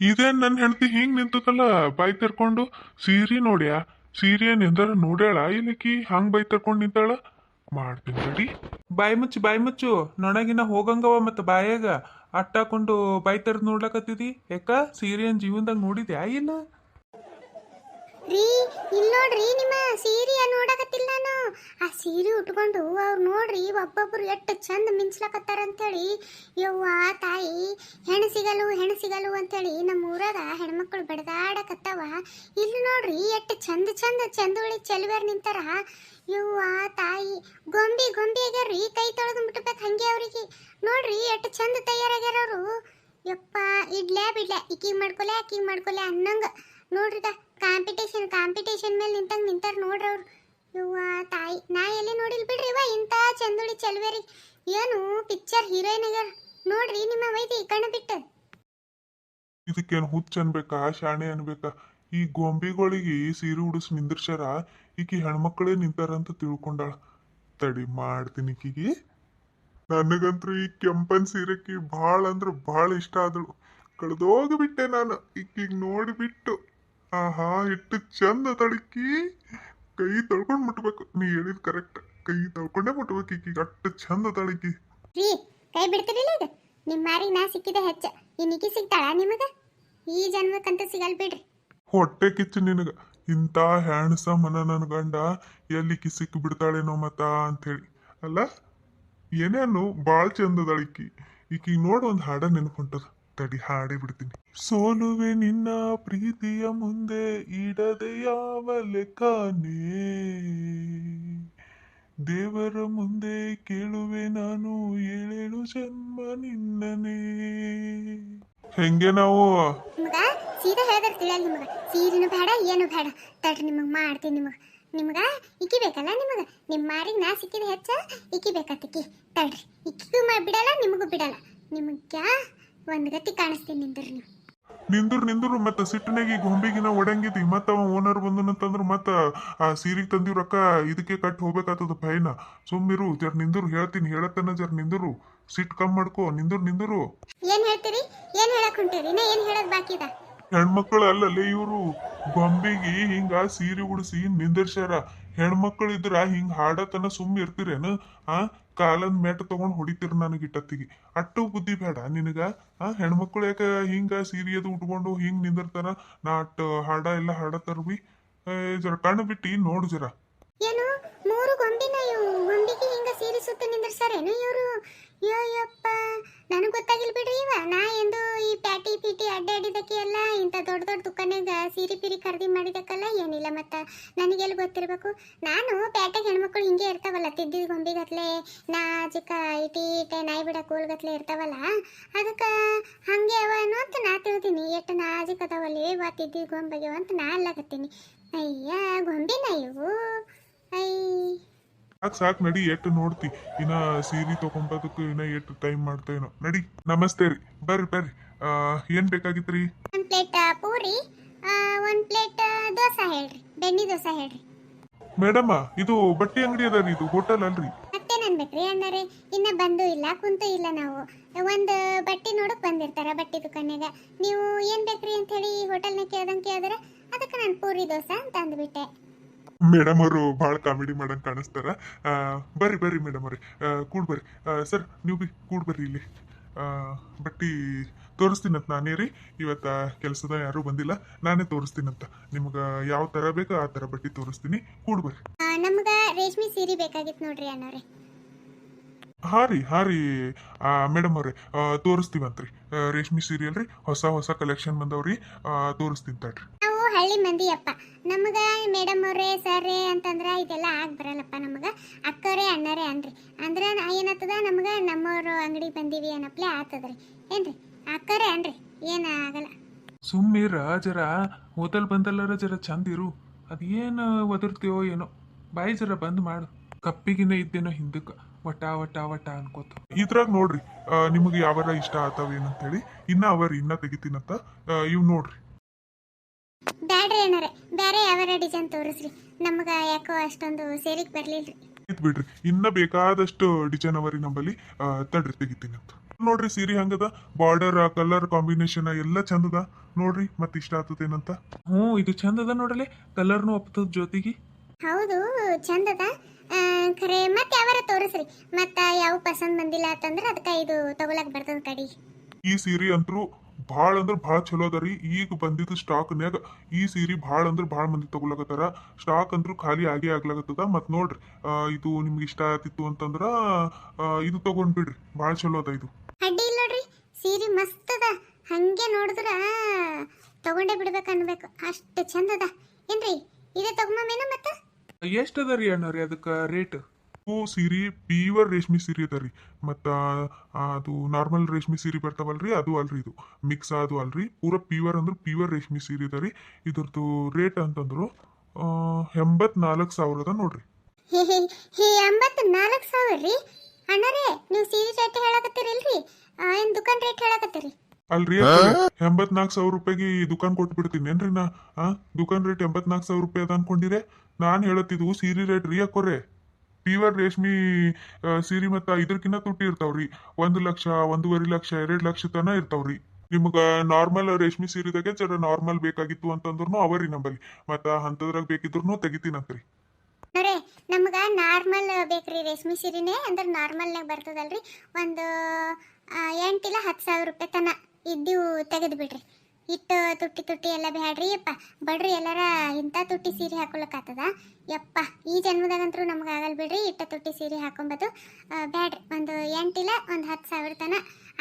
ಇದೇನ್ ನನ್ನ ಹೆಂಡತಿ ಹಿಂಗ್ ನಿಂತದಲ್ಲ, ಬಾಯ್ ತೆರ್ಕೊಂಡು, ಸೀರೆ ನೋಡ್ಯಾ ಸೀರೆ ನಿಂದರ ನೋಡ್ಯಾಳ ಇಲ್ಲಕಿ ಹಂಗ್ ಬೈ ತೆರ್ಕೊಂಡು ನಿಂತಾಳ? ಮಾಡ್ತೀನಿ ಬಿಡಿ ಬಾಯಿ ಮುಚ್ಚು ಬಾಯಿ ಮುಚ್ಚು, ನೊಣಗಿನ ಹೋಗಂಗವ ಮತ್ತು ಬಾಯಾಗ, ಅಟ್ಟಾಕೊಂಡು ಬಾಯಿ ತೆರೆದು ನೋಡ್ಲಕತ್ತಿದಿ? ಯಾಕ ಸೀರಿಯನ್ ಜೀವನದಾಗ ನೋಡಿದ್ಯಾ ಇಲ್ಲ? ರೀ ಇಲ್ಲಿ ನೋಡ್ರಿ ನಿಮ್ಮ ಸೀರೆ ನೋಡಕತ್ತಿಲ್ಲ ನಾನು ಆ ಸೀರೆ ಉಟ್ಕೊಂಡು ಅವ್ರು ನೋಡ್ರಿ ಒಬ್ಬೊಬ್ರು ಎಷ್ಟು ಚಂದ ಮಿಂಚ್ಲಕತ್ತಾರ ಅಂತೇಳಿ. ಯವ್ವ, ತಾಯಿ ಹೆಣ್ಣು ಸಿಗಲು ಹೆಣ್ಣು ಸಿಗಲು ಅಂತೇಳಿ ನಮ್ಮ ಊರಾಗ ಹೆಣ್ಮಕ್ಳು ಬಡದಾಡಕತ್ತಾವ. ಇಲ್ಲಿ ನೋಡ್ರಿ ಎಷ್ಟು ಚಂದ ಚಂದ ಚಂದುಳಿ ಚೆಲುವೇರ್ ನಿಂತಾರ. ಯವ್ವ, ತಾಯಿ, ಗೊಂಬಿ ಗೊಂಬಿ ಆಗ್ಯಾರ್ರಿ, ಕೈ ತೊಳೆದು ಮುಟ್ಟಬೇಕು ಹಂಗೆ ಅವ್ರಿಗೆ. ನೋಡ್ರಿ ಎಷ್ಟು ಚಂದ ತಯಾರಾಗ್ಯಾರವರು ಯಪ್ಪ ಇಡ್ಲೇ ಬಿಡ್ಲೆ ಈಕಿ ಮಾಡ್ಕೊಲೆ, ಆಕಿ ಮಾಡ್ಕೊಲೆ ಅನ್ನಂಗ. ನೋಡ್ರಿಗ ಕಾಂಪಿಟೇಷನ್ ಕಾಂಪಿಟೇಷನ್ ಮೇಲೆ ನಿಂತಂಗೆ ನಿಂತಾರ ನೋಡ್ರಿ ಅವ್ರು. ಯವ್ವ, ತಾಯಿ, ನಾ ಎಲ್ಲಿ ನೋಡಿಲ್ ಬಿಡ್ರಿ ಇವ ಇಂಥ ಚಂದುಳಿ ಚೆಲ್ವೇರಿ. ಏನು ಪಿಕ್ಚರ್ ಹೀರೋಯಿನ್ ಆಗ್ಯಾರ. ನೋಡ್ರಿ ನಿಮ್ಮ ವೈದಿ ಕಣ್ಣ ಬಿಟ್ಟು. ಇದಕ್ಕೇನು ಹುಚ್ಚ ಅನ್ಬೇಕಾ, ಶಾಣೆ ಅನ್ಬೇಕಾ? ಈ ಗೊಂಬಿಗಳಿಗೆ ಸೀರೆ ಉಡಿಸ್ ನಿಂದಿರ್ಸ್ಯಾರ, ಈಕಿ ಹೆಣ್ಮಕ್ಳೇ ನಿಂತಾರಂತ ತಿಳ್ಕೊಂಡಾಳ. ತಡಿ ಮಾಡ್ತೀನಿ ಈಕಿಗೆ. ನನಗಂತೂ ಈ ಕೆಂಪನ್ ಸೀರೆಕಿ ಭಾಳ ಅಂದ್ರೆ ಭಾಳ ಇಷ್ಟ ಆದಳು. ಕಳೆದೋಗ್ಬಿಟ್ಟೆ ನಾನು, ಈಕಿಗೆ ನೋಡಿಬಿಟ್ಟು. ಆಹಾ ಇಟ್ಟು ಚಂದ ತಡಕಿ ಕೈ ತೊಳ್ಕೊಂಡು ಮುಟ್ಬೇಕು. ನೀ ಹೇಳಿದ್ ಕರೆಕ್ಟ್ ಕೈ ತೊಳ್ಕೊಂಡೇ ಮುಟ್ಬೇಕು ಈಕಿ ಅಷ್ಟು ಚಂದ ತಡಕಿ. ರೀ ಕೈ ಬಿಡ್ತೀರಿಲ್ಲ ಇದು? ನಿಮ್ಮ ಮಾರಿ ನಾ ಸಿಕ್ಕಿದ ಹೆಚ್ಚ. ಇನ್ನಿಕಿ ಸಿಗ್ತಾಳ ನಿಮಗ? ಈ ಜನ್ಮಕ್ಕಂತ ಸಿಗಲ್ ಬಿಡ್ರಿ. ಹೊಟ್ಟೆ ಕಿಚ್ಚು ನಿನಗ. ಇಂಥ ಹ್ಯಾಂಡ್ಸಮ್ ಅನ್ನ ನನ್ನ ಗಂಡ ಎಲ್ಲಿ ಕಿಸಿಕ್ ಬಿಡ್ತಾಳೇನೋ ಮತ ಅಂತೇಳಿ ಅಲ್ಲ ಏನೇನು? ಭಾಳ ಚಂದದ ಈಕಿ ಈಕಿಗೆ ನೋಡು ಒಂದು ಹಾಡ ನೆನಪುಂಟದ ತಡಿ ಹಾಡಿ ಬಿಡ್ತೀನಿ. ಸೋಲುವೆ ನಿನ್ನ ಪ್ರೀತಿಯ ಮುಂದೆ ಇಡದೆ ಯಾವ ಲೆಕ್ಕನೇ ದೇವರ ಮುಂದೆ ಕೇಳುವೆ ನಾನು ಏಳೇಳು ಜನ್ಮ ನಿನ್ನನೇ. ಹೆಂಗೆ ನಾವು? ನಿಮಗ ಸೀದಾ ಹೇಳಿದ್ರೆ ತಿಳಿಯಲ್ಲ ನಿಮಗ. ಸೀರಿನೂ ಬೇಡ, ಏನು ಬೇಡ. ತಡ್ರಿ ನಿಮಗೆ ಮಾಡ್ತೀನಿ ನಿಮಗೆ. ನಿಮಗ ಇಕ್ಕಿ ಬೇಕಲ್ಲ ನಿಮಗ? ನಿಮ್ಮ ಮಾರಿಗೆ ನಾ ಸಿಕ್ಕಿದ ಹೆಚ್ಚ ಇಕ್ಕಿ ಬೇಕಾತಿಕ್ಕಿ ತಡ್ರಿ, ಇಕ್ಕಿಗೂ ಮಾಡಿ ಬಿಡಲ್ಲ, ನಿಮಗೂ ಬಿಡಲ್ಲ. ನಿಮಗೆ ಒಂದು ಗತಿ ಕಾಣಿಸ್ತೀನಿ ನಿಂದ್ರಿ ನೀವು. ನಿಂದ್ರು ನಿಂದ್ರು ಮತ್ತ ಸಿಟ್ಟಿನಾಗ ಗೊಂಬೆಗಿನ ಒಡಂಗಿದ್ವಿ ಒಡಂಗಿದಿ. ಮತ್ತ ಅವ ಓನರ್ ಬಂದನಂತಂದ್ರ ಮತ್ತ ಆ ಸೀರಿಗೆ ತಂದಿವ್ ರೊಕ್ಕ ಇದಕ್ಕೆ ಕಟ್ ಹೋಗ್ಬೇಕಾತದ ಫೈನ ಸುಮ್ಮಿರು ಜರ್ ನಿಂದ್ರು ಹೇಳ್ತೀನಿ ಹೇಳತ್ತನ ಜರ್ ನಿಂದ್ರು. ಸಿಟ್ ಕಮ್ ಮಾಡ್ಕೋ ನಿಂದ್ರು ನಿಂದ್ರು. ಏನ್ ಹೇಳ್ತೀರಿ? ಏನ್ ಹೇಳಕ್ ಹೊಂಟೀರಿ? ನಾ ಏನು ಹೇಳೋದು ಬಾಕಿ ಇದೆ? ಹೆಣ್ಮಕ್ಳು ಅಲ್ಲಲ್ಲಿ ಇವರು. ಗೊಂಬಿಗೆ ಹಿಂಗ ಸೀರೆ ಉಡಿಸಿ ನಿಂದಿರ್ಸ್ಯಾರ. ಹೆಣ್ಮಕ್ಳು ಇದ್ರ ಹಿಂಗ ಹಾಡತನ ಸುಮ್ಮ ಇರ್ತೀರೇನು? ಆ? ಕಾಲನ್ ಮೆಟ್ ತಗೊಂಡ್ ಹೊಡಿತೀರ ನನಗೆ ಇಟ್ಟತ್ತಿಗೆ ಅಟ್ಟು ಬುದ್ಧಿ ಬೇಡ. ನಿನಗ, ಆ, ಹೆಣ್ಮಕ್ಳು ಯಾಕ ಹಿಂಗ ಸೀರೆ ಅದು ಉಟ್ಕೊಂಡು ಹಿಂಗ್ ನಿಂದಿರ್ತಾರ? ನಾ ಅಟ್ಟು ಹಾಡ ಎಲ್ಲ ಹಾಡತಾರ ಬಿ ಜರ ಕಣ್ಣು ಬಿಟ್ಟು ನೋಡು ಜರ. ಏನು? ಮೂರು ಗೊಂಬಿನ ಗೊಂಬಿಗೆ ಸೀರೆ ಸುತ್ತ ನಿಂದ್ರಸಾರೇನು ಇವರು? ಅಯ್ಯಪ್ಪ ನನಗೆ ಗೊತ್ತಾಗಿಲ್ಲ ಬಿಡ್ರಿ ಇವ. ನಾ ಎಂದು ಈ ಪ್ಯಾಟಿ ಪೀಟಿ ಅಡ್ಡಾಡಿದಕ್ಕೆ ಎಲ್ಲ ಇಂಥ ದೊಡ್ಡ ದೊಡ್ಡ ದುಕಾನಾಗ ಸೀರೆ ಪೀರಿ ಖರೀದಿ ಮಾಡಿದಕ್ಕಲ್ಲ ಏನಿಲ್ಲ ಮತ್ತು? ನನಗೆಲ್ಲಿ ಗೊತ್ತಿರಬೇಕು? ನಾನು ಪ್ಯಾಟಾಗ ಹೆಣ್ಮಕ್ಳು ಹಿಂಗೆ ಇರ್ತಾವಲ್ಲ, ತಿದ್ದಿದ ಗೊಂಬಿಗತ್ಲೆ ನಾಜಿಕ ಇಟಿ ಇಟೆ ನಾಯಿ ಬಿಡ ಕೂಲ್ಗತ್ಲೆ ಇರ್ತಾವಲ್ಲ, ಅದಕ್ಕೆ ಹಂಗೆ ಅವ ಅಂತ ನಾ ತಿಳ್ತೀನಿ. ಎಷ್ಟು ನಾಜಿಕ್ ಅದಾವಲ್ಲಿ ಇವ ತಿದ್ದಿದ ಗೊಂಬೆಗೆ ಅಂತ ನಾ ಅಲ್ಲಾಗತ್ತೀನಿ. ಅಯ್ಯ, ಗೊಂಬಿನ ಇವು. ಐ ಸಾಕ್ ಸಾಕ್ ನಡಿ ಎಟ್ ನೋಡ್ತಿ. ಇನ್ನ ಸೀರೆ ತಗೊಂಬದಕ್ಕೆ ಇನ್ನ ಎಟ್ ಟೈಮ್ ಮಾಡ್ತೇನೋ ನಡಿ ನಮಸ್ತೆ ರೀ. ಬರ್ರಿ ಬರ್ರಿ. ಏನ್ ಬೇಕಾಗಿತ್ರಿ? ಒಂದು ಪ್ಲೇಟ್ ಪೂರಿ ಒಂದು ಪ್ಲೇಟ್ ದೋಸೆ ಹೇಳ್ರಿ. ಬೆಣ್ಣಿ ದೋಸೆ ಹೇಳ್ರಿ. ಮೇಡಮ್ಮ ಇದು ಬಟ್ಟೆ ಅಂಗಡಿ ಅದ ರೀ ಇದು ಹೋಟೆಲ್ ಅಲ್ರಿ. ಅನ್ಬೇಕ್ರಿ? ಅಣ್ಣಾರೆ ಇನ್ನ ಬಂದು ಇಲ್ಲ ಕುಂತು ಇಲ್ಲ ನಾವು. ಒಂದು ಬಟ್ಟೆ ನೋಡಕ್ ಬಂದಿರ್ತಾರ ಬಟ್ಟೆ ದುಕಾನ್ಯಾಗ. ನೀವು ಏನ್ ಬೇಕ್ರಿ ಅಂತ ಹೇಳಿ ಹೋಟೆಲ್ನಾಗ ಕೇಳ್ದಂಗೆ ಕೇಳಿದ್ರೆ ಅದಕ್ಕೆ ನಾನು ಪೂರಿ ದೋಸೆ ಅಂತ ಅಂದ್ಬಿಟ್ಟೆ. ಮೇಡಮ್ ಅವರು ಭಾಳ ಕಾಮಿಡಿ ಮಾಡಂಗ್ ಕಾಣಿಸ್ತಾರ. ಬರ್ರಿ ಬರ್ರಿ ಮೇಡಮ್ ಅವ್ರಿ. ಕೂಡ್ ಬರ್ರಿ. ಸರ್ ನೀವು ಬಿ ಕೂಡ್ ಬರ್ರಿ ಇಲ್ಲಿ. ಬಟ್ಟಿ ತೋರಿಸ್ತೀನಂತ ನಾನೇ ರೀ. ಇವತ್ತ ಕೆಲಸದ ಯಾರೂ ಬಂದಿಲ್ಲ. ನಾನೇ ತೋರಿಸ್ತೀನಂತ. ನಿಮ್ಗ ಯಾವ ತರ ಬೇಕೋ ಆ ಥರ ಬಟ್ಟಿ ತೋರಿಸ್ತೀನಿ. ಕೂಡ್ ಬರ್ರಿ. ನಮ್ಗೆ ರೇಷ್ಮೆ ಸೀರೆ ಬೇಕಾಗಿತ್ತು ನೋಡ್ರಿ ಅಣ್ಣವ್ರೆ. ಹಾ ರೀ ಹಾ ರೀ. ಮೇಡಮ್ ಅವ್ರೆ ತೋರಿಸ್ತೀವಂತ್ರಿ. ರೇಷ್ಮೆ ಸೀರೆ ಅಲ್ರಿ. ಹೊಸ ಹೊಸ ಕಲೆಕ್ಷನ್ ಬಂದವ್ರಿ. ತೋರಿಸ್ತೀನಿ ತಡ್ರಿ. ಹಳ್ಳಿ ಮಂದಿಯಪ್ಪ ನಮಗ ಮೇಡಮ್ ಅವ್ರೆ ಸರ್ರೆ ಅಂತಂದ್ರೆ ಇದೆಲ್ಲ ಆಗ್ ಬರಲ್ಲಪ್ಪ ನಮಗ. ಅಕ್ಕವ್ರೆ ಅಣ್ಣರೇ ಅನ್ರಿ. ಅಂದ್ರೆ ನಾ- ಏನತ್ತದ ನಮಗ ನಮ್ಮವ್ರ ಅಂಗಡಿ ಬಂದೀವಿ ಅನ್ನಪ್ಲೆ ಆತದ್ರಿ. ಏನ್ರಿ? ಅಕ್ಕರೇ ಅನ್ರಿ. ಏನ ಆಗಲ್ಲ. ಸುಮ್ಮಿ ಜರ ಹೋಟೆಲ್ ಬಂದಲ್ಲರ ಜರ ಚಂದ ಇರು. ಅದೇನು ಒದರ್ತೀವೋ ಏನೋ. ಬಾಯಿ ಜರ ಬಂದ್ ಮಾಡು. ಕಪ್ಪಿಗಿನ ಇದ್ದೇನೋ ಹಿಂದಕ್ಕೆ. ವಟ ವಟ ವಟ ಅನ್ಕೋತ. ಇದ್ರಾಗ ನೋಡ್ರಿ ನಿಮಗೆ ಯಾವಾರ ಇಷ್ಟ ಆತಾವೇನಂತೇಳಿ. ಇನ್ನ ಅವರ್ ಇನ್ನ ತೆಗಿತೀನಂತ ಇವ್ ನೋಡ್ರಿ. ಬ್ಯಾಡ್ರಿ ಏನಾರೆ ಬೇರೆ ಯಾವ್ಯಾರ ಡಿಸೈನ್ ತೋರಿಸ್ರಿ. ನಮಗ ಯಾಕೋ ಅಷ್ಟೊಂದು ಸೇರಿಕ್ ಬರ್ಲಿಲ್ರಿ. ಇದ್ ಬಿಡ್ರಿ ಇನ್ನ ಬೇಕಾದಷ್ಟು ಡಿಸೈನ್ ಅವರಿ ನಮ್ಮಲ್ಲಿ ತಡ್ರಿ ತೆಗಿತೀನಿ ನೋಡ್ರಿ ಸೀರೆ ಹಂಗದ ಬಾರ್ಡರ್ ಕಲರ್ ಕಾಂಬಿನೇಷನ್ ಎಲ್ಲ ಚಂದದ. ನೋಡ್ರಿ ಮತ್ತೆ ಇಷ್ಟ ಆಗ್ತದೇನಂತ ಹ್ಞೂ ಇದು ಚಂದದ ನೋಡಲೆ ಕಲರ್ನು ಒಪ್ತದ ಜೊತೆಗೆ ಹೌದು ಚಂದದ. ಆ, ಖರೆ ಮತ್ತೆ ಯಾವಾರ ತೋರಿಸ್ರಿ. ಮತ್ತ ಯಾವ ಪಸಂದ್ ಬಂದಿಲ್ಲ ಅಂತಂದ್ರ ಅದಕ್ಕ ಇದು ತಗೊಳಕ್ ಬರ್ತದ ಕಡಿ. ಈ ಸೀರೆ ಅಂತೂ ಭಾಳ ಅಂದ್ರೆ ಭಾಳ ಚಲೋ ಅದ ರೀ. ಈಗ ಬಂದಿದ್ದು ಸ್ಟಾಕ್ನ್ಯಾಗ ಈ ಸೀರೆ ಭಾಳ ಅಂದ್ರೆ ಭಾಳ ಮಂದಿ ತಗೊಳಕತ್ತಾರ. ಸ್ಟಾಕ್ ಅಂತೂ ಖಾಲಿ ಆಗೇ ಆಗ್ಲಾಗತ್ತದ ಮತ್ತು ನೋಡ್ರಿ ಇದು ನಿಮ್ಗೆ ಇಷ್ಟ ಆಗ್ತಿತ್ತು ಅಂತಂದ್ರ ಇದು ತಗೊಂಡ್ ಬಿಡ್ರಿ. ಭಾಳ ಚಲೋ ಅದ ಇದು. ಅಡ್ಡಿ ಇಲ್ಲ ನೋಡ್ರಿ. ಸೀರೆ ಮಸ್ತ್ ಅದ. ಹಂಗೆ ನೋಡಿದ್ರ ತಗೊಂಡೇ ಬಿಡ್ಬೇಕು ಅನ್ಬೇಕು. ಅಷ್ಟು ಚಂದ ಅದ. ಏನ್ರಿ ಇದೇ ತಗೊಂಬೇನ ಮತ್ತ? ಎಷ್ಟು ಅದ ರೀ ಅಣ್ಣವ್ರಿ ಅದಕ್ಕೆ ರೇಟ್ ಸೀರೆ ಪ್ಯೂರ್ ರೇಷ್ಮೆ ಸೀರೆ ಅದ ರೀ. ಮತ್ತು ಅದು ನಾರ್ಮಲ್ ರೇಷ್ಮೆ ಸೀರೆ ಬರ್ತಾವಲ್ರಿ ಅದು ಅಲ್ರಿ ಇದು. ಮಿಕ್ಸ್ ಅದು ಅಲ್ರಿ. ಪೂರ ಪ್ಯೂರ್ ಅಂದ್ರೆ ಪ್ಯೂರ್ ರೇಷ್ಮೆ ಸೀರೆ ಅದ ರೀ. ಇದ್ರದ್ದು ರೇಟ್ ಅಂತಂದ್ರು ಎಂಬತ್ನಾಲ್ಕು ಸಾವಿರ ಅದ ನೋಡ್ರಿ. ಎಂಬತ್ನಾಲ್ಕು ಸಾವಿರ ರೀ? ಅಣ್ಣರೇ ನೀವು ಸೀರೆ ರೇಟ್ ಹೇಳಕತ್ತೀರಲ್ರಿ? ಏನು ದುಕಾನ್ ರೇಟ್ ಹೇಳಕತ್ತೀರಿ? ಅಲ್ರಿ ಎಂಬತ್ನಾಲ್ಕು ಸಾವಿರ ರೂಪಾಯಿಗೆ ಈ ದುಕಾನ್ ಕೊಟ್ಬಿಡ್ತೀನಿ. ಏನ್ರಿ ನಾ ಆ ದುಕಾನ್ ರೇಟ್ ಎಂಬತ್ನಾಲ್ಕು ಸಾವಿರ ರೂಪಾಯಿ ಅದ ಅನ್ಕೊಂಡಿರೆ? ನಾನು ಹೇಳತ್ತಿದ್ವು ಸೀರೆ ರೇಟ್ ರೀ ಯಾಕೋರೆ ಪ್ಯೂರ್ ರೇಷ್ಮಿ ಸೀರೆ ಮತ್ತು ಇದ್ರಕಿನ್ನ ತುಟ್ಟಿ ಇರ್ತಾವ್ರಿ. ಒಂದು ಲಕ್ಷ, ಒಂದೂವರೆ ಲಕ್ಷ, ಎರಡು ಲಕ್ಷ ತನ ಇರ್ತಾವ್ರಿ. ನಿಮಗೆ ನಾರ್ಮಲ್ ರೇಷ್ಮೆ ಸೀರೆದಾಗೆ ಜರ ನಾರ್ಮಲ್ ಬೇಕಾಗಿತ್ತು ಅಂತಂದ್ರೂ ಅವರಿ ನಂಬಲ್ಲಿ. ಮತ್ತು ಅಂಥದ್ರಾಗ ಬೇಕಿದ್ರು ತೆಗಿತೀನಂತ್ರಿ. ನೋಡ್ರಿ, ನಮ್ಗೆ ನಾರ್ಮಲ್ ಬೇಕ್ರಿ ರೇಷ್ಮೆ ಸೀರೆನೇ, ಅಂದ್ರೆ ನಾರ್ಮಲ್ನಾಗ ಬರ್ತದಲ್ರಿ. ಒಂದು ಎಂಟಿಲ್ಲ ಹತ್ತು ಸಾವಿರ ರೂಪಾಯಿ ತನ ಇದ್ದು ತೆಗೆದು ಬಿಡ್ರಿ. ಇಟ್ಟು ತುಟ್ಟಿ ತುಟ್ಟಿ ಎಲ್ಲ ಬ್ಯಾಡ್ರಿ ಅಪ್ಪ. ಬಡ್ರಿ ಎಲ್ಲಾರ ಇಂಥ ತುಟ್ಟಿ ಸೀರೆ ಹಾಕೊಳಕ್ಕಾಗ್ತದ ಯಪ್ಪ, ಈ ಜನ್ಮದಾಗಂತೂ ನಮ್ಗೆ ಆಗಲ್ ಬಿಡ್ರಿ, ಇಟ್ಟ ತುಟ್ಟಿ ಸೀರೆ ಹಾಕೊಂಬದು. ಬ್ಯಾಡ್ರಿ, ಒಂದು ಎಂಟಿಲ್ಲ, ಒಂದು ಹತ್ತು ಸಾವಿರ ತನ.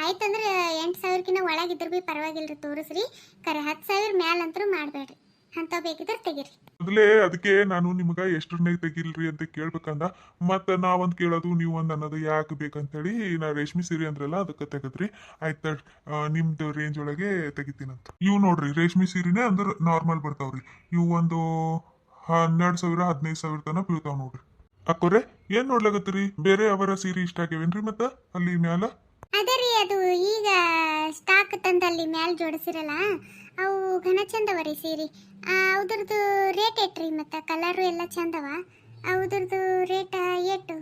ಆಯ್ತಂದ್ರೆ ಎಂಟು ಸಾವಿರಕ್ಕಿಂತ ಒಳಗಿದ್ರು ಭೀ ಪರವಾಗಿಲ್ರಿ, ತೋರಿಸ್ರಿ. ಕರೆ ಹತ್ತು ಸಾವಿರ ಮ್ಯಾಲಂತರೂ ಮಾಡಬೇಡ್ರಿ. ಅಂತ ಬೇಕಿದ್ರೆ ತೆಗೀರಿ. ಮೊದಲೇ ಅದಕ್ಕೆ ನಾನು ನಿಮ್ಗೆ ಎಷ್ಟರನ್ನೇ ತೆಗಿಲ್ರಿ ಅಂತ ಕೇಳ್ಬೇಕಂದ. ಮತ್ತೆ ನಾವೊಂದು ಕೇಳೋದು, ನೀವು ಒಂದು ಅನ್ನೋದು ಯಾಕೆ ಬೇಕಂತೇಳಿ, ನಾ ರೇಷ್ಮೆ ಸೀರೆ ಅಂದ್ರಲ್ಲ, ಅದಕ್ಕೆ ತೆಗದ್ರಿ. ಆಯ್ತ ನಿಮ್ದು ರೇಂಜ್ ಒಳಗೆ ತೆಗಿತೀನಂತ. ಇವು ನೋಡ್ರಿ, ರೇಷ್ಮೆ ಸೀರೆನೇ ಅಂದ್ರೆ ನಾರ್ಮಲ್ ಬರ್ತಾವ್ರಿ. ಇವು ಒಂದು ಹನ್ನೆರಡು ಸಾವಿರ ಹದಿನೈದು ಸಾವಿರ ತನ ಬೀಳ್ತಾವ ನೋಡ್ರಿ. ಅಕ್ಕೋರೆ ಏನ್ ನೋಡ್ಲಾಗತ್ತೀರಿ ಬೇರೆ ಅವರ ಸೀರೆ ಇಷ್ಟ ಆಗ್ಯಾವೇನ್ರಿ ಮತ್ತ ಅಲ್ಲಿ ಮ್ಯಾಲ? ಅದರಿ ರೀ ಅದು ಈಗ ಸ್ಟಾಕ್ ತಂದಲ್ಲಿ ಮ್ಯಾಲ ಜೋಡಿಸಿರಲ್ಲ ಅವು ಘನ ಚಂದವ ರೀ ಸೀರೆ. ಅದ್ರದ್ದು ರೇಟ್ ಎಟ್ರಿ ಮತ್ತ? ಕಲರ್ ಎಲ್ಲ ಚಂದವ? ಅವ್ರದ್ದು ರೇಟ್ ಏಟು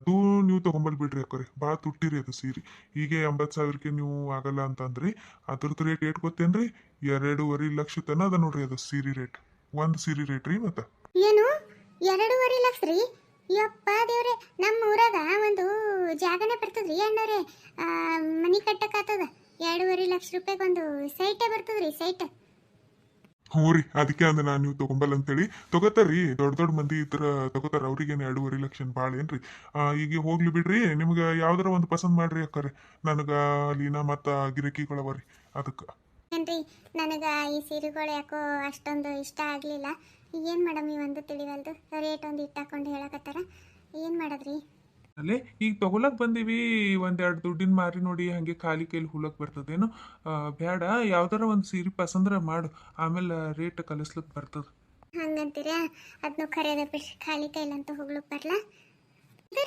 ಅದು ನೀವು ತಗೊಂಬಲ್ ಬಿಡ್ರಿ ಅಕ್ಕರೆ ಭಾಳ ತುಟ್ಟಿರಿ ಅದು ಸೀರೆ. ಈಗ ಎಂಬತ್ತು ಸಾವಿರಕ್ಕೆ ನೀವು ಆಗಲ್ಲ ಅಂತಂದ್ರಿ ಅದ್ರದ್ದು ರೇಟ್ ಏಟ್ ಗೊತ್ತೇನ್ರಿ? ಎರಡೂವರೆ ಲಕ್ಷ ತನ ಅದ ನೋಡ್ರಿ ಅದು ಸೀರೆ ರೇಟ್ ಒಂದು ಸೀರೆ ರೇಟ್ ರೀ ಮತ್ತೆ? ಏನು? ಎರಡೂವರೆ ಲಕ್ಷ ರೀ? ಯಪ್ಪ ದೇವ್ರೆ ನಮ್ಮ ಊರಾಗ ಒಂದು ಜಾಗನೇ ಬರ್ತದ್ರಿ ಅಣ್ಣವ್ರೆ ಮನಿ ಕಟ್ಟಕ್ಕಾಗ್ತದ ಎರಡೂವರೆ ಲಕ್ಷ ರೂಪಾಯಿಗೆ ಒಂದು ಸೈಟೇ ಬರ್ತದ್ರಿ ಸೈಟ್. ಹ್ಞೂ ರೀ ಅದಕ್ಕೆ ಅಂದ್ರೆ ನಾನು ನೀವು ತಗೊಂಬಲ್ ಅಂತೇಳಿ. ತಗೋತಾರ್ರಿ ದೊಡ್ಡ ದೊಡ್ಡ ಮಂದಿ ಇದ್ರ ತಗೋತಾರ ಅವ್ರಿಗೇನು ಎರಡೂವರೆ ಲಕ್ಷ ಭಾಳ ಏನ್ರಿ? ಈಗ ಹೋಗ್ಲಿ ಬಿಡ್ರಿ ನಿಮ್ಗೆ ಯಾವ್ದಾರ ಒಂದು ಪಸಂದ್ ಮಾಡ್ರಿ ಅಕ್ಕರೆ. ನನಗೆ ಅಲ್ಲಿನ ಮತ್ತು ಗಿರಕಿಗಳವ ರೀ ಅದಕ್ಕೆ. ಏನ್ರಿ ನನಗೆ ಈ ಸೀರೆಗಳು ಯಾಕೋ ಅಷ್ಟೊಂದು ಇಷ್ಟ ಆಗಲಿಲ್ಲ. ಏನು ಮೇಡಮ್ ಈ ಒಂದು ತಿಳಿವಲ್ದು? ರೇಟ್ ಒಂದು ಇಟ್ಟಾಕೊಂಡು ಹೇಳಕತ್ತಾರ. ಏನು ಮಾಡೋದ್ರಿ? ಅಲ್ಲೇ ಈಗ ತಗೊಳಕ್ ಬಂದೀವಿ ಒಂದೆರಡು ದುಡ್ಡಿನ ಮಾರಿ ನೋಡಿ ಹಂಗೆ ಖಾಲಿ ಕೈಲಿ ಹುಲಕ್ ಬರ್ತದೇನು. ಬೇಡ ಯಾವ್ದಾರ ಒಂದು ಸೀರೆ ಪಸಂದ್ರ ಮಾಡು ಆಮೇಲೆ ರೇಟ್ ಕಲಿಸ್ಲಕ್ ಬರ್ತದ. ಹಂಗಂತೀರಾ? ಅದನ್ನು ಖರೇದ ಬಿಡ್ರಿ ಖಾಲಿ ಕೈಲಂತೂ ಹೋಗ್ಲಕ್ ಬರಲ್ಲ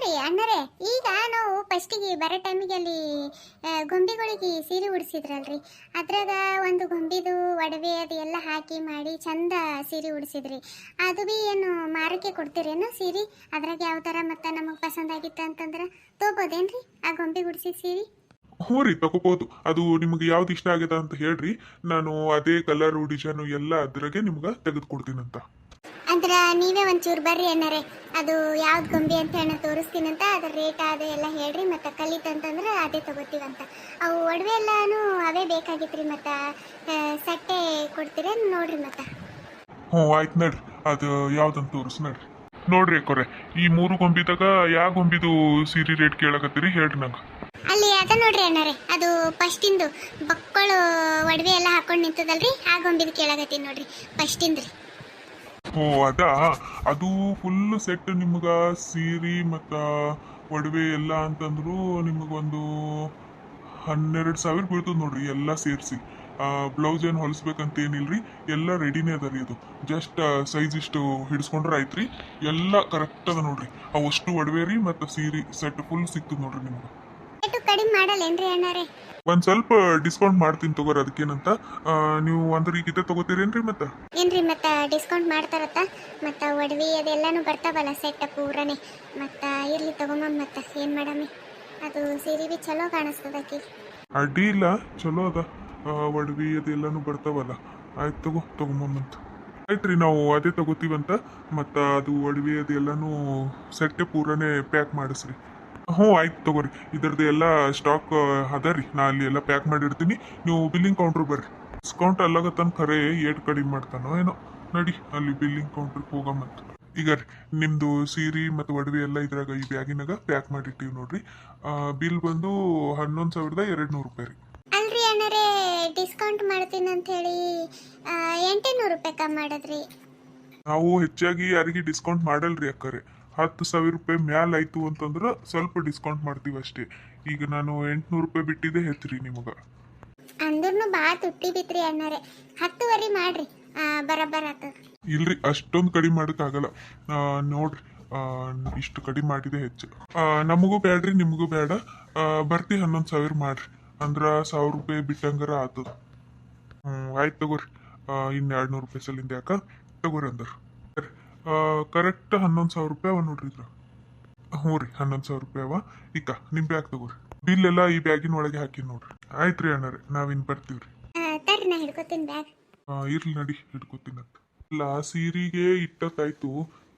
ರೀ ಅಣ್ಣರೇ ಈಗ ನಾವು ಫಸ್ಟಿಗೆ ಬರೋ ಟೈಮಿಗೆ ಅಲ್ಲಿ ಗೊಂಬೆಗಳಿಗೆ ಸೀರೆ ಉಡಿಸಿದ್ರಲ್ರಿ. ಅದ್ರಾಗ ಒಂದು ಗೊಂಬಿದು ಒಡವೆ ಅದು ಎಲ್ಲ ಹಾಕಿ ಮಾಡಿ ಚಂದ ಸೀರೆ ಉಡಿಸಿದ್ರಿ. ಅದು ಭೀ ಏನು ಮಾರಕ್ಕೆ ಕೊಡ್ತೀರೇನು ಸೀರೆ? ಅದ್ರಾಗ ಯಾವ ಥರ ಮತ್ತು ನಮಗೆ ಪಸಂದ್ ಆಗಿತ್ತು ಅಂತಂದ್ರೆ ತೊಗೋಬೋದೇನ್ರಿ ಆ ಗೊಂಬೆ ಉಡಿಸಿದ ಸೀರೆ? ಹ್ಞೂ ರೀ, ತಗೋಬೋದು. ಅದು ನಿಮಗೆ ಯಾವ್ದು ಇಷ್ಟ ಆಗ್ಯದ ಅಂತ ಹೇಳ್ರಿ. ನಾನು ಅದೇ ಕಲರು ಡಿಸೈನು ಎಲ್ಲ ಅದ್ರಾಗೆ ನಿಮ್ಗೆ ತೆಗೆದು ಕೊಡ್ತೀನಂತ. ಅಂದ್ರ ನೀವೇ ಒಂಚೂರು ಬರ್ರಿ ಏನಾರೆ ಅದು ಯಾವ್ದು ಗೊಂಬೆ ಅಂತ ಹೇಳಿ ಅಂತ ಅದ್ರ ರೇಟ್ ಅದು ಎಲ್ಲ ಹೇಳ್ರಿ ಮತ್ತೆ ಕಲಿತಂತಂದ್ರೆ ಅದೇ ತಗೋತೀವಂತ. ಅವು ಒಡವೆ ಎಲ್ಲಾನು ಅವೇ ರೀ ಮತ್ತು ಸಟ್ಟೆ ಕೊಡ್ತೀರ ನೋಡ್ರಿ ಮತ್ತೆ. ಹ್ಞೂ ಆಯ್ತು ನಡ್ರಿ. ಅದು ಯಾವ್ದಂತ ತೋರಿಸ್ ನಡ್ರಿ. ನೋಡ್ರಿ ಅಕ್ಕೋರೆ ಈ ಮೂರು ಗೊಂಬಿದಾಗ ಯಾವ ಗೊಂಬಿದು ಸೀರೆ ರೇಟ್ ಕೇಳಕತ್ತೀರಿ ಹೇಳ್ರಿ ನಂಗೆ. ಅಲ್ಲಿ ಅದ ನೋಡ್ರಿ ಅಣ್ಣಾರೆ ಅದು ಫಸ್ಟಿಂದು ಬಕ್ಕಳು ಒಡವೆ ಎಲ್ಲ ಹಾಕೊಂಡು ನಿಂತದಲ್ರಿ ಆ ಗೊಂಬಿದು ಕೇಳಾಗತ್ತೀನಿ ನೋಡ್ರಿ ಫಸ್ಟಿಂದ್ರಿ ಓ ಅದ ಅದು ಫುಲ್ ಸೆಟ್ ನಿಮ್ಗೆ ಸೀರೆ ಮತ್ತು ಒಡವೆ ಎಲ್ಲ ಅಂತಂದ್ರು ನಿಮಗೊಂದು ಹನ್ನೆರಡು ಸಾವಿರ ಬೀಳ್ತದೆ ನೋಡ್ರಿ ಎಲ್ಲ ಸೇರಿಸಿ. ಬ್ಲೌಸ್ ಏನು ಹೊಲಿಸ್ಬೇಕಂತ ಏನಿಲ್ರಿ ಎಲ್ಲ ರೆಡಿನೇ ಅದ ರೀ ಅದು ಜಸ್ಟ್ ಸೈಜ್ ಇಷ್ಟು ಹಿಡಿಸ್ಕೊಂಡ್ರೆ ಆಯ್ತು ಎಲ್ಲ ಕರೆಕ್ಟ್ ಅದ ನೋಡ್ರಿ. ಅವಷ್ಟು ಒಡವೆ ರೀ ಮತ್ತು ಸೀರೆ ಸೆಟ್ ಫುಲ್ ಸಿಗ್ತದೆ ನೋಡ್ರಿ ನಿಮ್ಗೆ. ಕಡಿಮೆ ಮಾಡಲ್ಲೇನ್ರಿ ಅಣ್ಣಾರೆ? ಒಂದ್ ಸ್ವಲ್ಪ ಡಿಸ್ಕೌಂಟ್ ಮಾಡ್ತೀನಿ ತಗೋರಿ ಅದಕ್ಕೇನಂತ. ಆ, ನೀವು ಒಂದ್ ಈಗ ಇದೇ ತಗೋತೀರೇನ್ರಿ ಮತ್ತೆ? ಏನ್ರಿ ಮತ್ತ ಡಿಸ್ಕೌಂಟ್ ಮಾಡ್ತಾರತ್ತ? ಮತ್ತ ಒಡವಿ ಅದೆಲ್ಲಾನು ಬರ್ತಾವಲ್ಲ ಸೆಟ್ ಪೂರನೇ ಮತ್ತ ಇರ್ಲಿ ತಗೊಂಬ ಮತ್ತೆ ಏನ್ ಮಾಡಮಿ? ಅದು ಸೀರೆ ಬಿ ಚಲೋ ಕಾಣಿಸ್ತದ ಆಕಿ. ಅಡ್ಡಿ ಇಲ್ಲ ಚಲೋ ಅದ. ಆ, ಒಡವಿ ಅದೆಲ್ಲಾನು ಬರ್ತಾವಲ್ಲ. ಆಯ್ತು ತಗೋ ತಗೊಂಬಂತ ಆಯ್ತು ರೀ ನಾವು ಅದೇ ತಗೋತೀವಂತ. ಮತ್ತು ಅದು ಒಡವಿ ಅದೆಲ್ಲಾನು ಸೆಟ್ಟೆ ಪೂರನೇ ಪ್ಯಾಕ್ ಮಾಡಿಸ್ರಿ. ಹ್ಞೂ ಆಯ್ತು ತಗೋರಿ. ಇದ್ರದ್ದು ಎಲ್ಲ ಸ್ಟಾಕ್ ಅದ ರೀ. ನಾ ಅಲ್ಲಿ ಎಲ್ಲ ಪ್ಯಾಕ್ ಮಾಡಿರ್ತೀನಿ. ನೀವು ಬಿಲ್ಲಿಂಗ್ ಕೌಂಟ್ರ್ ಬರ್ರಿ. ಡಿಸ್ಕೌಂಟ್ ಅಲ್ಲಾಗತ್ತನ್ ಖರೆ ಏಟ್ ಕಡಿಮೆ ಮಾಡ್ತಾನೋ ಏನೋ. ನಡಿ ಅಲ್ಲಿ ಬಿಲ್ಲಿಂಗ್ ಕೌಂಟ್ರಿಗೆ ಹೋಗಮ್ಮಂತ ಈಗ ರೀ ನಿಮ್ಮದು ಸೀರೆ ಮತ್ತು ಒಡವೆ ಎಲ್ಲ ಇದ್ರಾಗ ಈ ಬ್ಯಾಗಿನಾಗ ಪ್ಯಾಕ್ ಮಾಡಿಟ್ಟಿವಿ ನೋಡ್ರಿ. ಬಿಲ್ ಬಂದು ಹನ್ನೊಂದು ಸಾವಿರದ ಎರಡು ನೂರು ರೂಪಾಯಿ ರೀ. ಅಲ್ರಿ ಅಣ್ಣರೇ ಡಿಸ್ಕೌಂಟ್ ಮಾಡ್ತೀನಿ ಅಂತ ಹೇಳಿ ಎಂಟುನೂರು ರೂಪಾಯಿ ಕಮ್ಮಿ ಮಾಡಿದ್ರಿ. ನಾವು ಹೆಚ್ಚಾಗಿ ಯಾರಿಗೆ ಡಿಸ್ಕೌಂಟ್ ಮಾಡಲ್ರಿ ಅಕ್ಕರೆ. ಹತ್ತು ಸಾವಿರ ರೂಪಾಯಿ ಮ್ಯಾಲ ಆಯ್ತು ಅಂತಂದ್ರೆ ಸ್ವಲ್ಪ ಡಿಸ್ಕೌಂಟ್ ಮಾಡ್ತೀವಿ ಅಷ್ಟೇ. ಈಗ ನಾನು ಎಂಟ್ನೂರು ರೂಪಾಯಿ ಬಿಟ್ಟಿದ್ದೆ ಹೆಚ್ಚು ನಿಮಗೆ. ಅಂದ್ರೂ ಭಾಳ ತುಟ್ಟಿ ಬಿತ್ರಿ ಅಣ್ಣರೇ. ಹತ್ತುವರೆ ಮಾಡ್ರಿ. ಬರಬ್ಬರ ಇಲ್ರಿ ಅಷ್ಟೊಂದು ಕಡಿಮೆ ಮಾಡೋಕ್ಕಾಗಲ್ಲ ಆಗಲ್ಲ. ನೋಡ್ರಿ ಇಷ್ಟು ಕಡಿಮೆ ಮಾಡಿದೆ ಹೆಚ್ಚು. ನಮಗೂ ಬೇಡ್ರಿ ನಿಮಗೂ ಬೇಡ ಬರ್ತಿ ಹನ್ನೊಂದು ಸಾವಿರ ಮಾಡ್ರಿ. ಅಂದ್ರೆ ಸಾವಿರ ರೂಪಾಯಿ ಬಿಟ್ಟಂಗಾರ ಆತದ. ಹ್ಞೂ ಆಯ್ತು ತಗೋರಿ. ಇನ್ನು ಎರಡು ನೂರು ರೂಪಾಯಿ ಸಲಿಂದ ಯಾಕೆ? ತಗೋರಿ ಅಂದರು. ಕರೆಕ್ಟ್ ಹನ್ನೊಂದು ಸಾವಿರ ರೂಪಾಯಿ ಅವ ನೋಡ್ರಿ ಇದ್ರ ಹ್ಞೂ ರೀ ಹನ್ನೊಂದು ಸಾವಿರ ರೂಪಾಯಿ ಅವ. ಈಗ ನಿಮ್ಮ ಬ್ಯಾಗ್ ತಗೋರಿ. ಬಿಲ್ ಎಲ್ಲ ಈ ಬ್ಯಾಗಿನ ಒಳಗೆ ಹಾಕಿ ನೋಡ್ರಿ. ಆಯ್ತು ರೀ ಬರ್ತೀವಿ ರೀ ಆ, ತರ್ರಿ ನಾ ಹಿಡ್ಕೊತೀನಿ ಬ್ಯಾಗ್ ಆ, ಇರ್ಲಿ ನಡಿ ಹಿಡ್ಕೊತೀನಂತ ಇಲ್ಲ ಸೀರಿಗೆ ಇಟ್ಟತ್ತಾಯ್ತು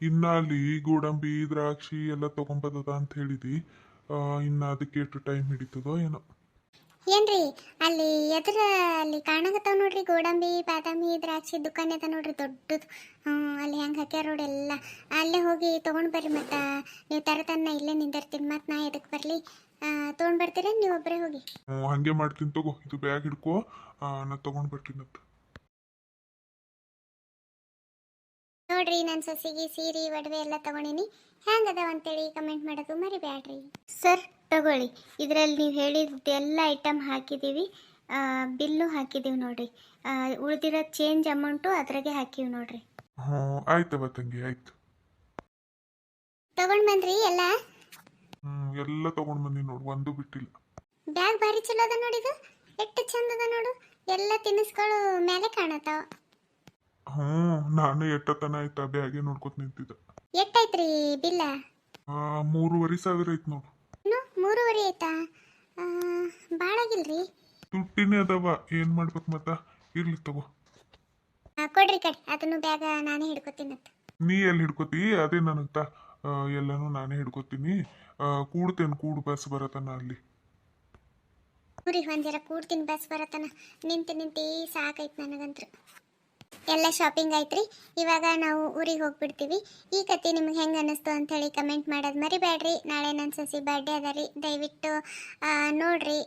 ಇನ್ನ ಅಲ್ಲಿ ಗೋಡಂಬಿ ದ್ರಾಕ್ಷಿ ಎಲ್ಲ ತಗೊಂಬದ ಅಂತ ಹೇಳಿದಿ. ಆ, ಇನ್ನ ಅದಕ್ಕೆ ಎಷ್ಟು ಟೈಮ್ ಹಿಡಿತದೋ ಏನೋ. ಏನ್ರಿ? ಅಲ್ಲಿ ಎದುರ ಅಲ್ಲಿ ಕಾಣಕತ್ತಾವ ನೋಡ್ರಿ ಗೋಡಂಬಿ ಬಾದಾಮಿ ದ್ರಾಕ್ಷಿ ದುಕಾನ್ ಅದ ನೋಡ್ರಿ ದೊಡ್ಡದು. ಹ್ಮ್ ಅಲ್ಲಿ ಹೆಂಗೆ ಹಾಕ್ಯಾರ ನೋಡಿ ಎಲ್ಲ. ಅಲ್ಲೇ ಹೋಗಿ ತೊಗೊಂಡು ಬರ್ರಿ ಮತ್ತು. ನೀವು ತರತನ್ನ ಇಲ್ಲೇ ನಿಂದಿರ್ತೀನಿ ಮತ್ತು ನಾ ಎದಕ್ಕೆ ಬರಲಿ? ತೊಗೊಂಡು ಬರ್ತೀರೇನು ನೀವು ಒಬ್ಬರೇ ಹೋಗಿ? ಹ್ಞೂ ಹಂಗೆ ಮಾಡ್ತೀನಿ ತಗೋ. ಇದು ಬ್ಯಾಗ್ ಹಿಡ್ಕೋ. ನಾ ತಗೊಂಡ್ ಬರ್ತೀನಿ ನೋಡ್ರಿ ನನ್ನ ಸೊಸಿಗೆ ಸೀರೆ ಒಡವೆ ಎಲ್ಲ ತಗೊಂಡಿನಿ. ಹೆಂಗದಾವ ಅಂತೇಳಿ ಕಮೆಂಟ್ ಮಾಡೋದು ಮರಿಬ್ಯಾಡ್ರಿ. ಸರ್ ತಗೊಳ್ಳಿ. ಇದರಲ್ಲಿ ನೀವು ಹೇಳಿದ್ದೆಲ್ಲ ಐಟಮ್ ಹಾಕಿದ್ದೀವಿ. ಬಿಲ್ಲು ಹಾಕಿದ್ದೀವಿ ನೋಡಿ ಉಳಿದಿರೋ ಚೇಂಜ್ ಅಮೌಂಟು ಅದ್ರಾಗೆ ಹಾಕಿವಿ ನೋಡ್ರಿ. ಹ್ಞೂ ಆಯ್ತವ ತಂಗಿ ಆಯ್ತು. ತಗೊಂಡ್ ಬಂದ್ರಿ ಎಲ್ಲ? ಎಲ್ಲ ತಗೊಂಡ್ ಬಂದಿ ನೋಡು ಒಂದು ಬಿಟ್ಟಿಲ್ಲ. ಬ್ಯಾಗ್ ಭಾರಿ ಚಲೋ ಅದ ನೋಡಿದು ಎಷ್ಟು ಚಂದ ಅದ ನೋಡು. ಎಲ್ಲ ತಿನಿಸ್ಗಳು ಮೇಲೆ ಕಾಣತಾವ ಹ್ಞೂ ನಾನು ಎಷ್ಟತನ ಆಯ್ತು ಬ್ಯಾಗೆ ನೋಡ್ಕೊತ ನಿಂತಿದ್ದ. ಎಷ್ಟಾಯ್ತ್ರಿ ಬಿಲ್ಲ? ಆ, ಮೂರುವರೆ ಸಾವಿರ ಐತ್ ನೋಡು. ಇನ್ನು ಮೂರುವರೆ ಆಯ್ತಾ? ಭಾಳ ಆಗಿಲ್ರಿ? ತುಟ್ಟಿನೇ ಅದಾವ ಏನು ಮಾಡ್ಬೇಕು ಮತ್ತ? ಇರ್ಲಿ ತಗೋ. ಆ, ಕೊಡ್ರಿ ಕಡೆ ಅದನ್ನು ಬ್ಯಾಗ ನಾನೇ ಹಿಡ್ಕೊತೀನಂತ ನೀ ಎಲ್ಲಿ ಹಿಡ್ಕೋತಿ? ಅದೇ ನನಗೆ ಎಲ್ಲಾನು ನಾನೇ ಹಿಡ್ಕೋತೀನಿ. ಕೂಡ್ತೇನೆ ಕೂಡು ಬಸ್ ಬರತನ ಅಲ್ಲಿ. ಊರಿಗೆ ಒಂದಿರ ಕೂಡ್ತೀನಿ ಬಸ್ ಬರತನ. ನಿಂತು ನಿಂತು ಸಾಕೈತೆ ನನಗಂತೂ ಎಲ್ಲ ಶಾಪಿಂಗ್ ಆಯ್ತ್ರಿ. ಇವಾಗ ನಾವು ಊರಿಗೆ ಹೋಗ್ಬಿಡ್ತೀವಿ. ಈ ಕತೆ ನಿಮ್ಗೆ ಹೆಂಗೆ ಅನ್ನಿಸ್ತು ಅಂಥೇಳಿ ಕಮೆಂಟ್ ಮಾಡೋದು ಮರಿಬೇಡ್ರಿ. ನಾಳೆ ನನ್ನ ಸಸಿ ಬರ್ಡೇ ಅದ ರೀ ದಯವಿಟ್ಟು ನೋಡಿರಿ.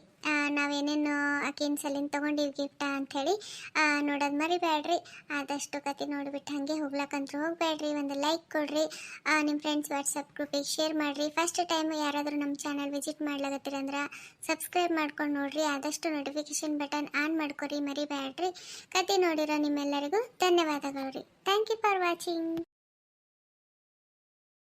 ನಾವೇನೇನು ಆಕಿನ ಸಲಿಂದ ತೊಗೊಂಡಿವಿ ಗಿಫ್ಟ ಅಂಥೇಳಿ ನೋಡೋದು ಮರಿಬೇಡ್ರಿ ಆದಷ್ಟು ಕತೆ ನೋಡಿಬಿಟ್ಟು ಹಾಗೆ ಹೋಗ್ಲಕ್ಕಂತೂ ಹೋಗಬೇಡ್ರಿ. ಒಂದು ಲೈಕ್ ಕೊಡ್ರಿ. ನಿಮ್ಮ ಫ್ರೆಂಡ್ಸ್ ವಾಟ್ಸಪ್ ಗ್ರೂಪಿಗೆ ಶೇರ್ ಮಾಡಿರಿ. ಫಸ್ಟ್ ಟೈಮ್ ಯಾರಾದರೂ ನಮ್ಮ ಚಾನಲ್ ವಿಸಿಟ್ ಮಾಡ್ಲಾಗತ್ತೀರಿ ಅಂದ್ರೆ ಸಬ್ಸ್ಕ್ರೈಬ್ ಮಾಡ್ಕೊಂಡು ನೋಡ್ರಿ. ಆದಷ್ಟು ನೋಟಿಫಿಕೇಶನ್ ಬಟನ್ ಆನ್ ಮಾಡ್ಕೊರಿ ಮರಿಬೇಡ್ರಿ ಕತೆ ನೋಡಿರೋ ನಿಮ್ಮೆಲ್ಲರಿಗೂ ಧನ್ಯವಾದಗಳು ರೀ. Thank you for watching